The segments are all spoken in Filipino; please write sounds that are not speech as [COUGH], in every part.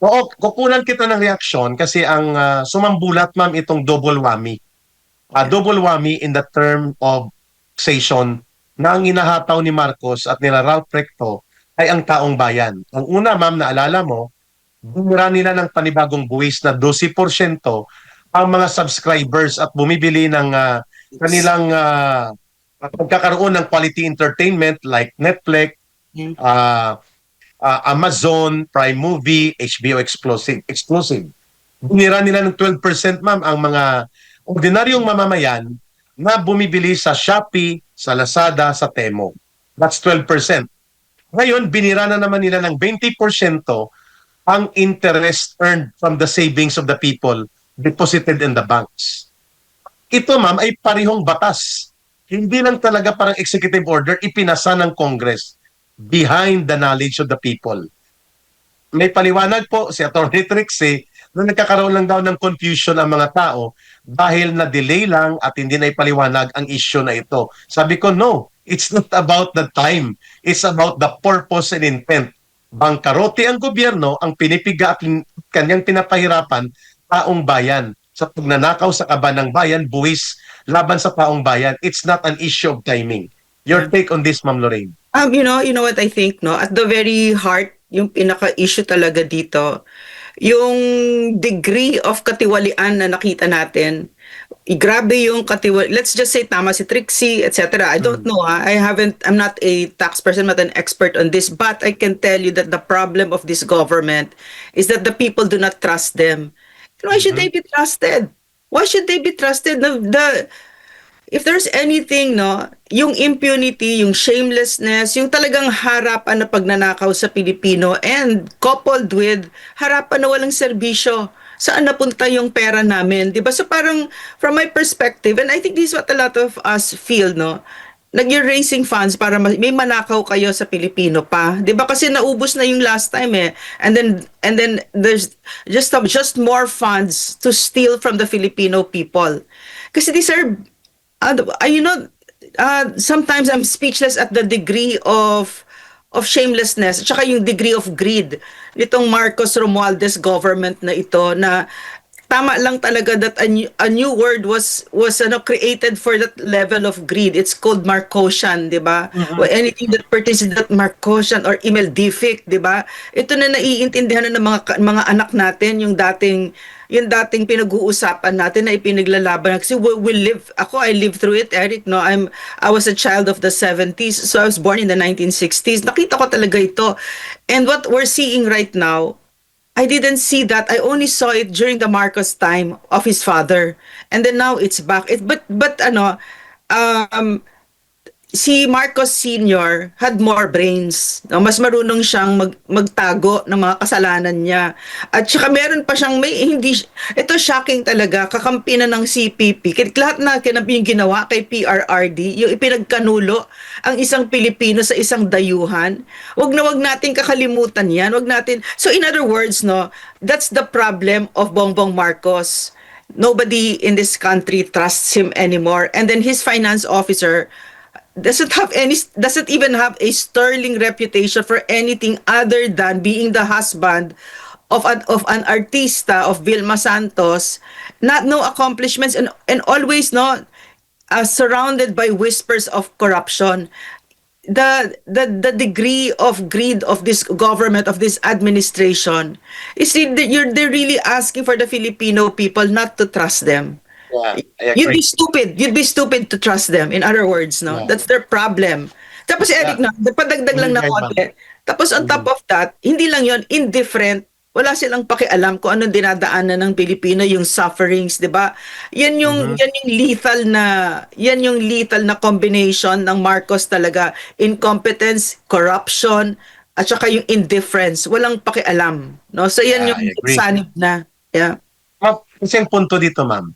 Oo, kukunan kita ng reaksyon kasi ang ah, sumambulat ma'am itong double whammy. Ah, double whammy in the term of taxation na ang inahataw ni Marcos at nila Ralph Recto ay ang taong bayan. Ang una ma'am, naalala mo, bumira nila ng panibagong buwis na 12% ang mga subscribers at bumibili ng ah, kanilang ah, pagkakaroon ng quality entertainment like Netflix, Mm. Ah, Amazon, Prime Movie, HBO exclusive. exclusive. Binira nila ng 12% ma'am ang mga ordinaryong mamamayan na bumibili sa Shopee, sa Lazada, sa Temo. That's 12%. Ngayon, binira na naman nila ng 20% ang interest earned from the savings of the people deposited in the banks. Ito ma'am ay parihong batas. Hindi lang talaga parang executive order ipinasa ng Congress behind the knowledge of the people. May paliwanag po si Atty. Trixie na nagkakaroon lang daw ng confusion ang mga tao dahil na delay lang at hindi na ipaliwanag ang issue na ito. Sabi ko, no, it's not about the time. It's about the purpose and intent. Bangkarote ang gobyerno ang pinipiga at kanyang pinapahirapan taong bayan sa pagnanakaw sa kaban ng bayan, buwis laban sa taong bayan. It's not an issue of timing. Your take on this, Ma'am Lorraine? Um, you know, you know what I think, no? At the very heart, yung pinaka-issue talaga dito, yung degree of katiwalian na nakita natin, grabe yung katiwali. Let's just say tama si Trixie, etc. I don't know. ah. I haven't, I'm not a tax person, not an expert on this, but I can tell you that the problem of this government is that the people do not trust them. And why should they be trusted? Why should they be trusted? The, the if there's anything, no, yung impunity, yung shamelessness, yung talagang harapan na pagnanakaw sa Pilipino and coupled with harapan na walang serbisyo, saan napunta yung pera namin, di ba? So parang from my perspective, and I think this is what a lot of us feel, no, nag-raising funds para ma- may manakaw kayo sa Pilipino pa. 'Di ba kasi naubos na yung last time eh. And then and then there's just just more funds to steal from the Filipino people. Kasi these are uh, you know uh, sometimes I'm speechless at the degree of of shamelessness at saka yung degree of greed nitong Marcos Romualdez government na ito na tama lang talaga that a new, a new word was was ano created for that level of greed. It's called Marcosian di ba? Or anything that pertains to that Marcosian or email defect di ba? Ito na naiintindihan na ng mga mga anak natin yung dating yung dating pinag-uusapan natin na ipinaglalaban. Kasi we, we live ako I lived through it Eric no? I'm I was a child of the 70s so I was born in the 1960s nakita ko talaga ito. And what we're seeing right now I didn't see that. I only saw it during the Marcos time of his father. And then now it's back. It, but but ano um si Marcos Sr. had more brains. No? Mas marunong siyang mag, magtago ng mga kasalanan niya. At saka meron pa siyang may hindi ito shocking talaga kakampi na ng CPP. Kaya lahat na kinampi yung ginawa kay PRRD, yung ipinagkanulo ang isang Pilipino sa isang dayuhan. Wag na wag natin kakalimutan 'yan. Wag natin. So in other words, no, that's the problem of Bongbong Marcos. Nobody in this country trusts him anymore. And then his finance officer doesn't have any doesn't even have a sterling reputation for anything other than being the husband of an of an artista of Vilma Santos. Not no accomplishments and and always no uh, surrounded by whispers of corruption. The the the degree of greed of this government of this administration. Is really, you're they're really asking for the Filipino people not to trust them Yeah, You'd be stupid. You'd be stupid to trust them. In other words, no? Yeah. That's their problem. Tapos si Eric na, padagdag lang na Mm, konti. Tapos on top of that, hindi lang yon indifferent. Wala silang pakialam kung anong dinadaanan ng Pilipino, yung sufferings, 'di ba? Yan yung yan yung lethal na yan yung lethal na combination ng Marcos talaga. Incompetence, corruption, at saka yung indifference. Walang pakialam, no? So yan Yeah, yung sanib na. Yeah. Ma'am, kasi ang punto dito, ma'am,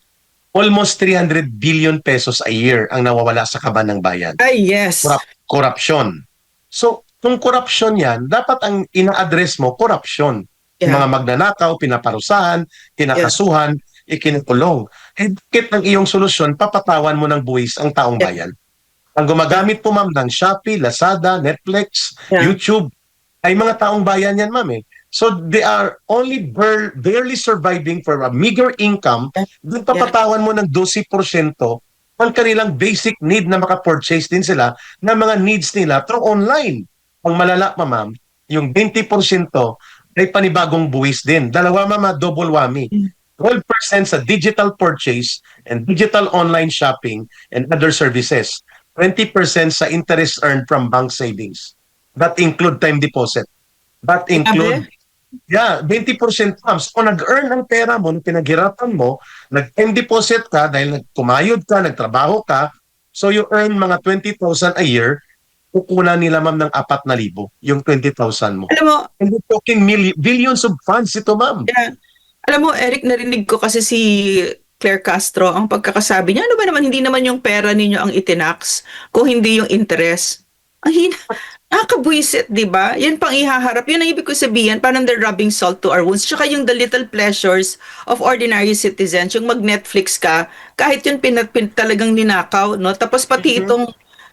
almost 300 billion pesos a year ang nawawala sa kaban ng bayan. Ay, yes. Corrup- corruption. So, kung corruption yan, dapat ang ina-address mo, corruption. Yung Yeah. mga magnanakaw, pinaparusahan, kinakasuhan, ikinukulong. Eh, bakit ang iyong solusyon, papatawan mo ng buwis ang taong Yeah. bayan? Ang gumagamit po, ma'am, ng Shopee, Lazada, Netflix, Yeah. YouTube, ay mga taong bayan yan, ma'am eh. So they are only bar- barely surviving for a meager income. Doon papatawan mo ng 12% ang kanilang basic need na makapurchase din sila ng mga needs nila through online. Ang malala pa ma'am, yung 20% ay panibagong buwis din. Dalawa mama, double whammy. 12% sa digital purchase and digital online shopping and other services. 20% sa interest earned from bank savings. That include time deposit. That include Yeah, 20% ma'am. So, kung nag-earn ng pera mo, pinaghirapan mo, nag-time deposit ka dahil nagkumayod ka, nagtrabaho ka, so you earn mga 20,000 a year, kukunan nila ma'am ng 4,000 yung 20,000 mo. Alam mo, And we're talking milli- billions of funds ito ma'am. Yeah. Alam mo, Eric, narinig ko kasi si Claire Castro, ang pagkakasabi niya, ano ba naman, hindi naman yung pera ninyo ang itinax, kung hindi yung interest. Ang hina, nakakabwisit, di ba? Yan pang ihaharap. Yun ang ibig ko sabihin, parang they're rubbing salt to our wounds. Tsaka yung the little pleasures of ordinary citizens, yung mag-Netflix ka, kahit yun pinat, pin, talagang ninakaw, no? Tapos pati Mhm. itong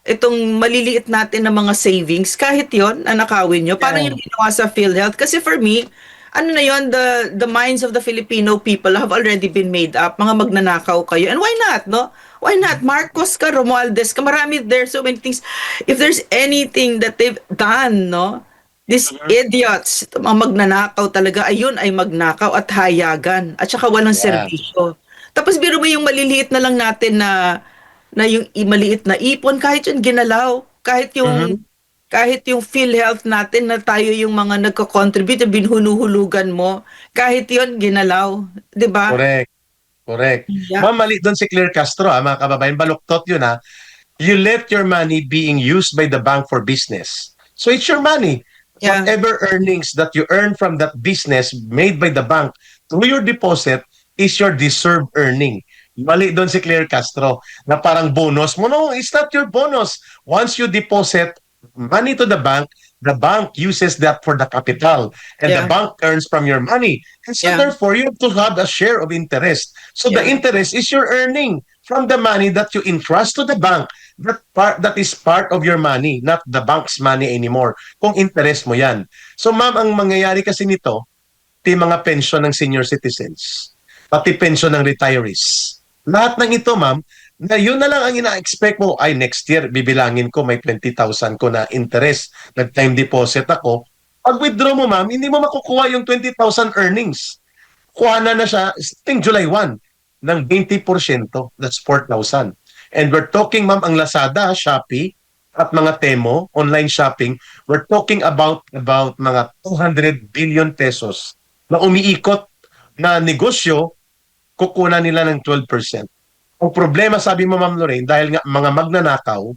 itong maliliit natin na mga savings, kahit yon nanakawin nyo. Parang Yeah. yung ginawa sa PhilHealth. Kasi for me, ano na yon the the minds of the Filipino people have already been made up. Mga magnanakaw kayo. And why not, no? Why not? Marcos ka, Romualdez ka, marami there, so many things. If there's anything that they've done, no? These idiots, ito, mga magnanakaw talaga, ayun ay magnakaw at hayagan. At saka walang Yeah. serbisyo. Tapos biro mo yung maliliit na lang natin na na yung maliit na ipon, kahit yung ginalaw, kahit yung kahit yung PhilHealth natin na tayo yung mga nagko-contribute, yung binhunuhulugan mo, kahit yon ginalaw, 'di ba? Correct. Correct. Yeah. Ma'am, mali doon si Claire Castro, ah, mga kababayan. Baluktot yun, ha. You let your money being used by the bank for business. So it's your money. Yeah. Whatever earnings that you earn from that business made by the bank through your deposit is your deserved earning. Mali doon si Claire Castro na parang bonus mo. No, it's not your bonus. Once you deposit money to the bank, the bank uses that for the capital and the Yeah. bank earns from your money. And so Yeah. therefore, you have to have a share of interest. So the Yeah. interest is your earning from the money that you entrust to the bank. That part that is part of your money, not the bank's money anymore. Kung interest mo 'yan. So ma'am, ang mangyayari kasi nito, ti mga pension ng senior citizens, pati pension ng retirees. Lahat ng ito, ma'am, na yun na lang ang ina-expect mo, ay next year, bibilangin ko may 20,000 ko na interest, nag-time deposit ako. Pag withdraw mo, ma'am, hindi mo makukuha yung 20,000 earnings. Kuha na na siya, starting July 1, ng 20%. That's 4,000. And we're talking, ma'am, ang Lazada, Shopee, at mga Temo, online shopping, we're talking about about mga 200 billion pesos na umiikot na negosyo, kukunan nila ng 12%. Ang problema, sabi mo, Ma'am Lorraine, dahil nga mga magnanakaw,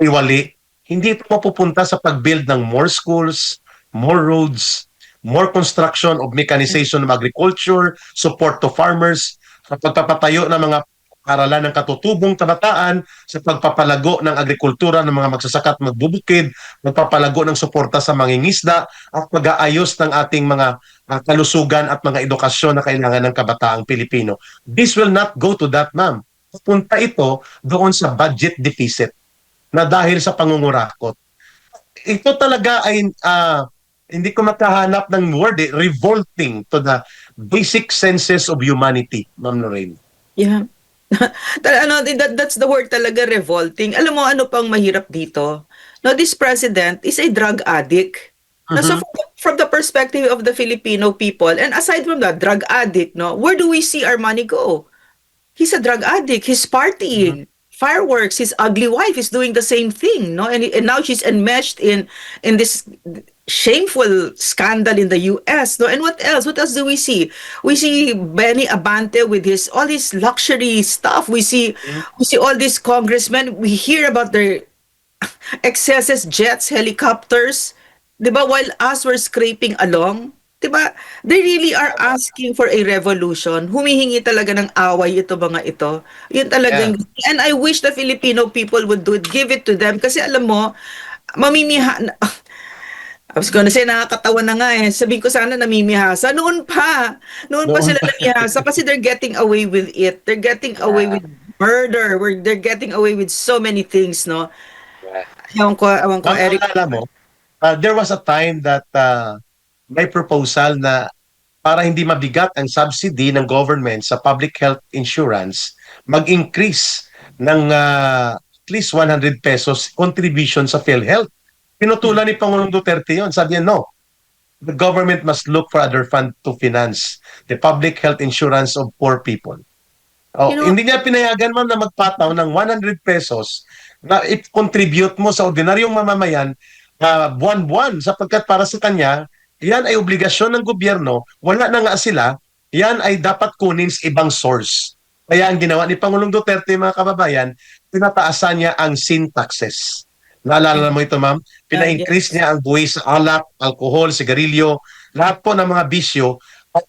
iwali, hindi ito mapupunta sa pag-build ng more schools, more roads, more construction of mechanization of agriculture, support to farmers, sa pagpapatayo ng mga aralan ng katutubong kabataan, sa pagpapalago ng agrikultura ng mga magsasaka at magbubukid, magpapalago ng suporta sa mangingisda, at pag-aayos ng ating mga ah, kalusugan at mga edukasyon na kailangan ng kabataang Pilipino. This will not go to that, ma'am. Punta ito doon sa budget deficit na dahil sa pangungurakot. Ito talaga ay ah, hindi ko makahanap ng word eh, revolting to the basic senses of humanity, Ma'am Lorraine. Yeah. [LAUGHS] Ano, that, that's the word talaga revolting. Alam mo ano pang mahirap dito? No, this president is a drug addict. No, so from, the- from the perspective of the Filipino people, and aside from that, drug addict, no, where do we see our money go? He's a drug addict. He's partying. Mm-hmm. Fireworks. His ugly wife is doing the same thing, no, and and now she's enmeshed in in this shameful scandal in the U.S. No, and what else? What else do we see? We see Benny Abante with his all his luxury stuff. We see mm-hmm. we see all these congressmen. We hear about their [LAUGHS] excesses, jets, helicopters. ba? While us were scraping along, 'di ba? They really are asking for a revolution. Humihingi talaga ng away ito mga ito. Yun talaga. Yeah. And I wish the Filipino people would do it. Give it to them kasi alam mo, mamimiha [LAUGHS] I was gonna say, nakakatawa na nga eh. Sabihin ko sana namimihasa. Noon pa. Noon pa sila namimihasa kasi they're getting away with it. They're getting away with murder. We're, they're getting away with so many things, no? Ewan ko, ewan ko, Eric. alala mo, uh, there was a time that uh, may proposal na para hindi mabigat ang subsidy ng government sa public health insurance, mag-increase ng ah, at least 100 pesos contribution sa PhilHealth. Pinutulan ni Pangulong Duterte yon. Sabi niya, no, the government must look for other fund to finance the public health insurance of poor people. Oh, You know- hindi niya pinayagan ma'am na magpataw ng 100 pesos na i-contribute mo sa ordinaryong mamamayan ah, buwan-buwan sapagkat para sa kanya, yan ay obligasyon ng gobyerno, wala na nga sila, yan ay dapat kunin sa ibang source. Kaya ang ginawa ni Pangulong Duterte, mga kababayan, tinataasan niya ang sin taxes. Naalala mo ito, ma'am? Pina-increase niya ang buwis sa alak, alcohol, sigarilyo, lahat po ng mga bisyo.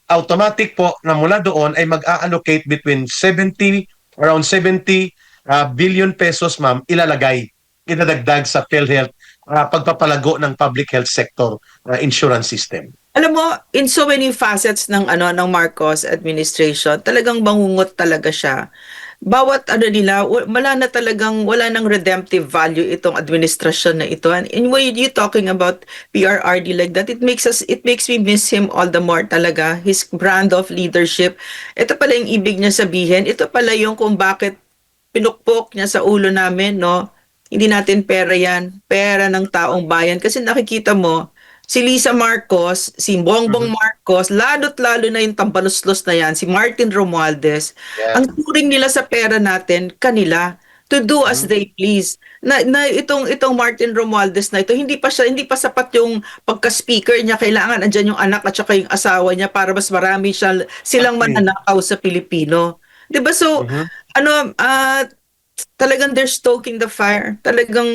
Automatic po na mula doon ay mag-allocate between 70, around 70 uh, billion pesos, ma'am, ilalagay, idadagdag sa PhilHealth uh, pagpapalago ng public health sector uh, insurance system. Alam mo, in so many facets ng ano ng Marcos administration, talagang bangungot talaga siya. Bawat ano nila, wa- wala na talagang wala nang redemptive value itong administrasyon na ito. And when you talking about PRRD like that, it makes us it makes me miss him all the more talaga. His brand of leadership. Ito pala yung ibig niya sabihin. Ito pala yung kung bakit pinukpok niya sa ulo namin, no? Hindi natin pera yan. Pera ng taong bayan. Kasi nakikita mo, si Lisa Marcos, si Bongbong Marcos, lalo't lalo na yung tambaluslos na yan, si Martin Romualdez, Yeah. ang turing nila sa pera natin, kanila, to do as they please. Na, na itong itong Martin Romualdez na ito, hindi pa siya hindi pa sapat yung pagka-speaker niya, kailangan andyan yung anak at saka yung asawa niya para mas marami siya silang mananakaw sa Pilipino. 'Di ba? So, Mhm. ano ah talagang they're stoking the fire. Talagang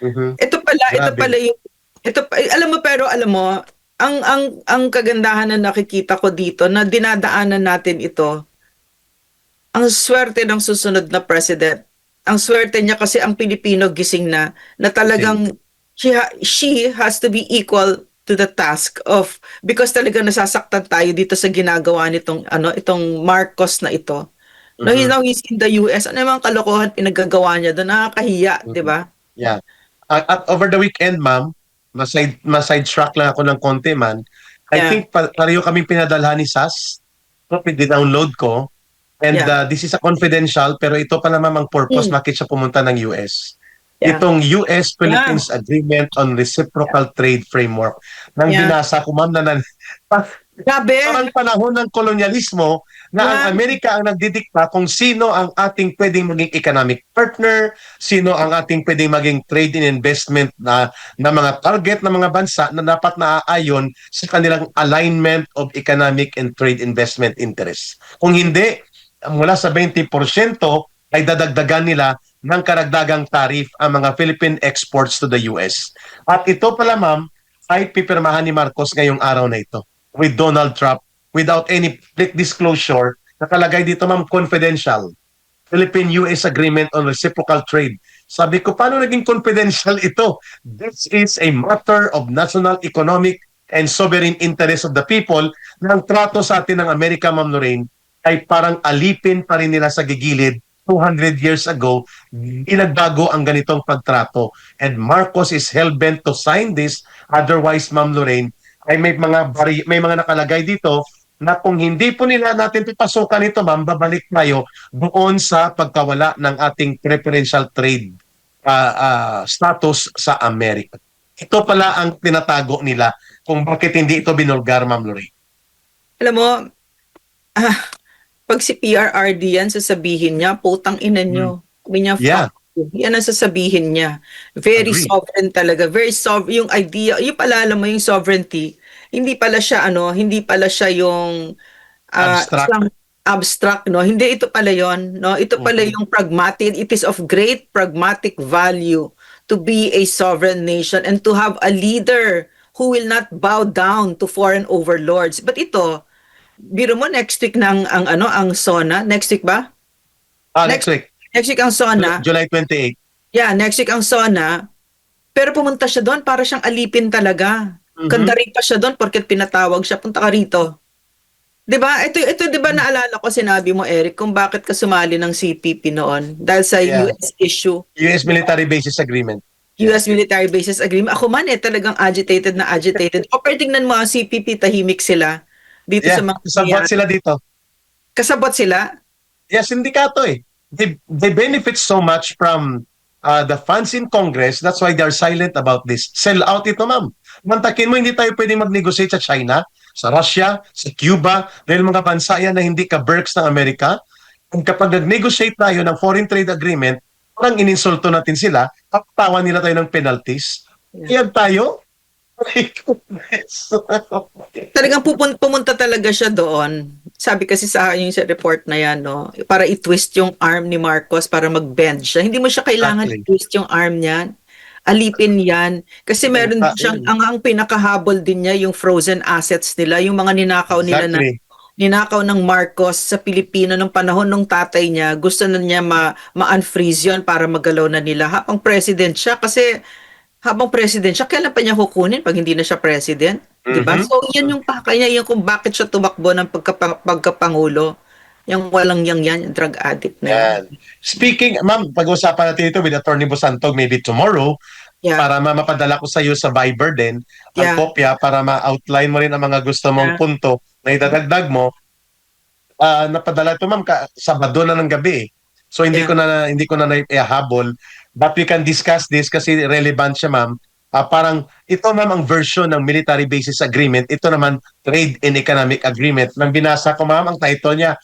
Mhm. ito pala, ito Grabe. pala yung ito alam mo pero alam mo, ang ang ang kagandahan na nakikita ko dito na dinadaanan natin ito. Ang swerte ng susunod na president. Ang swerte niya kasi ang Pilipino gising na na talagang she, ha- she has to be equal to the task of because talaga nasasaktan tayo dito sa ginagawa nitong ano itong Marcos na ito. No, he's Mhm. now he's in the US. Ano yung mga kalokohan pinagagawa niya doon? Nakakahiya, Mhm. di ba? Yeah. At, at over the weekend, ma'am, maside, maside-track lang ako ng konti, man. I Yeah. think pa, pareho kaming pinadalhan ni SAS. So, download ko. And Yeah. uh, this is a confidential, pero ito pa naman ang purpose Mm. bakit siya pumunta ng US. Yeah. Itong US-Philippines Agreement on Reciprocal Trade Framework. Nang Yeah. binasa ko, ma'am, na nan- [LAUGHS] Grabe! parang panahon ng kolonyalismo na ang. Amerika ang nagdidikta kung sino ang ating pwedeng maging economic partner, sino ang ating pwedeng maging trade and investment na, na mga target ng mga bansa na dapat naaayon sa kanilang alignment of economic and trade investment interests. Kung hindi, mula sa 20% ay dadagdagan nila ng karagdagang tarif ang mga Philippine exports to the US. At ito pala ma'am, ay pipirmahan ni Marcos ngayong araw na ito with Donald Trump without any public disclosure. Nakalagay dito ma'am confidential. Philippine-US Agreement on Reciprocal Trade. Sabi ko, paano naging confidential [LAUGHS] ito? This is a matter of national economic and sovereign interest of the people na ang trato sa atin ng Amerika, Ma'am Lorraine, ay parang alipin pa rin nila sa gigilid 200 years ago, inagbago ang ganitong pagtrato. And Marcos is hell-bent to sign this. Otherwise, Ma'am Lorraine, ay may mga may mga nakalagay dito na kung hindi po nila natin pipasukan ito, ma'am, babalik tayo doon sa pagkawala ng ating preferential trade ah, ah, status sa Amerika. Ito pala ang tinatago nila kung bakit hindi ito binulgar, Ma'am Lorraine. Alam mo, ah, pag si PRRD yan, sasabihin niya, putang ina nyo. Sabi niya, Hmm. Yeah. Yan ang sasabihin niya. Very Agree. sovereign talaga. Very sovereign. Yung idea, yung pala alam mo yung sovereignty, hindi pala siya ano, hindi pala siya yung ah, Abstract. isang abstract, no? Hindi ito pala yon, no? Ito pala Mhm. yung pragmatic. It is of great pragmatic value to be a sovereign nation and to have a leader who will not bow down to foreign overlords. But ito, biro mo next week ng ang ano ang SONA, next week ba? Ah, Next- next week, Next week ang SONA. July 28. Yeah, next week ang SONA. Pero pumunta siya doon para siyang alipin talaga. Mhm. Kandarin pa siya doon porket pinatawag siya, punta ka rito. 'Di ba? Ito ito 'di ba naalala ko sinabi mo Eric kung bakit ka sumali ng CPP noon dahil sa Yeah. US issue. US Military Bases Agreement. US military bases agreement. Ako man eh, talagang agitated na agitated. O pero tingnan mo, ang CPP, tahimik sila dito Yeah, sa mga sabot sila dito. Kasabot sila? Yes, sindikato eh. They, they benefit so much from uh, the funds in Congress. That's why they're silent about this. Sell out ito, ma'am. Mantakin mo, hindi tayo pwedeng mag-negotiate sa China, sa Russia, sa Cuba, dahil mga bansa yan na hindi ka Berks ng Amerika. Kung kapag nag-negotiate tayo ng foreign trade agreement, parang ininsulto natin sila, kapatawan nila tayo ng penalties. Kaya tayo. [LAUGHS] Talagang pupun- pumunta talaga siya doon. Sabi kasi sa akin yung sa report na yan, no, para i-twist yung arm ni Marcos para mag-bend siya. Hindi mo siya kailangan Exactly. i-twist yung arm niyan. Alipin yan. Kasi meron Ah, siyang, ang, ang pinakahabol din niya, yung frozen assets nila, yung mga ninakaw nila na exactly. ninakaw ng Marcos sa Pilipino nung panahon ng tatay niya, gusto na niya ma- ma-unfreeze yun para magalaw na nila habang president siya. Kasi habang president siya, kailan pa niya kukunin pag hindi na siya president? Di ba? Mhm. So, yan yung pakay niya, yung kung bakit siya tumakbo ng pagkapa- pagkapangulo. Yung walang yang yan, yung drug addict na yan. Yan. Speaking, ma'am, pag-usapan natin ito with Attorney Busantog maybe tomorrow Yeah. para ma- mapadala ko sa iyo sa Viber din ang Yeah. kopya para ma-outline mo rin ang mga gusto mong Yeah. punto na idadagdag mo. Ah, napadala ito ma'am ka, Sabado na ng gabi. eh. So hindi Yeah. ko na hindi ko na naihabol but we can discuss this kasi relevant siya ma'am. Ah, parang ito ma'am ang version ng military basis agreement. Ito naman trade and economic agreement. Nang binasa ko ma'am ang title niya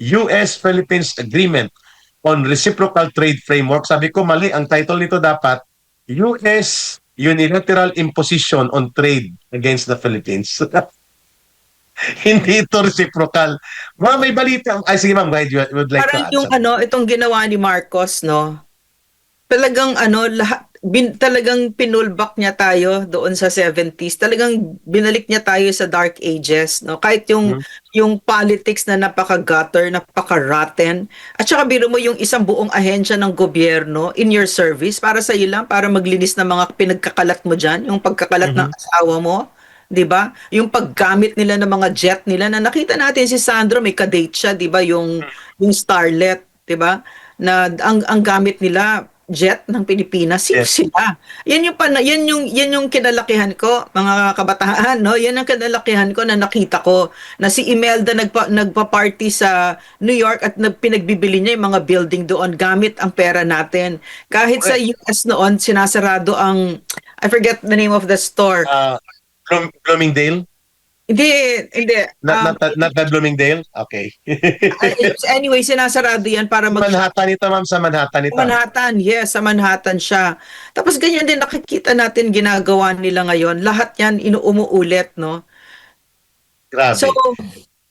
US-Philippines Agreement on Reciprocal Trade Framework. Sabi ko mali, ang title nito dapat US Unilateral Imposition on Trade Against the Philippines. [LAUGHS] Hindi ito reciprocal. Ma'am, may balita. Ay, sige ma'am, ahead. You would like Parang to add yung something. ano, itong ginawa ni Marcos, no? Talagang ano, lahat, bin, talagang pinulbak niya tayo doon sa 70s. Talagang binalik niya tayo sa dark ages, no? Kahit yung Mhm. yung politics na napaka-gutter, napaka-rotten. At saka biro mo yung isang buong ahensya ng gobyerno in your service para sa iyo lang, para maglinis ng mga pinagkakalat mo diyan, yung pagkakalat ng asawa mo. 'di ba? Yung paggamit nila ng mga jet nila na nakita natin si Sandro may kadate siya, 'di ba? Yung yung Starlet, 'di ba? Na ang ang gamit nila jet ng Pilipinas, sino Yes. sila? Yan yung pana, yan yung yan yung kinalakihan ko, mga kabataan, no? Yan ang kinalakihan ko na nakita ko na si Imelda nagpa nagpa-party sa New York at nag, pinagbibili niya yung mga building doon gamit ang pera natin. Kahit sa US noon sinasarado ang I forget the name of the store. Bloom- Bloomingdale? Hindi, hindi. Not, Um, not, not the Bloomingdale? Okay. [LAUGHS] anyway, sinasarado yan para mag Manhattan ito, ma'am, sa Manhattan ito. Manhattan, yes, sa Manhattan siya. Tapos ganyan din nakikita natin ginagawa nila ngayon. Lahat yan inuumuulit, no? Grabe. So,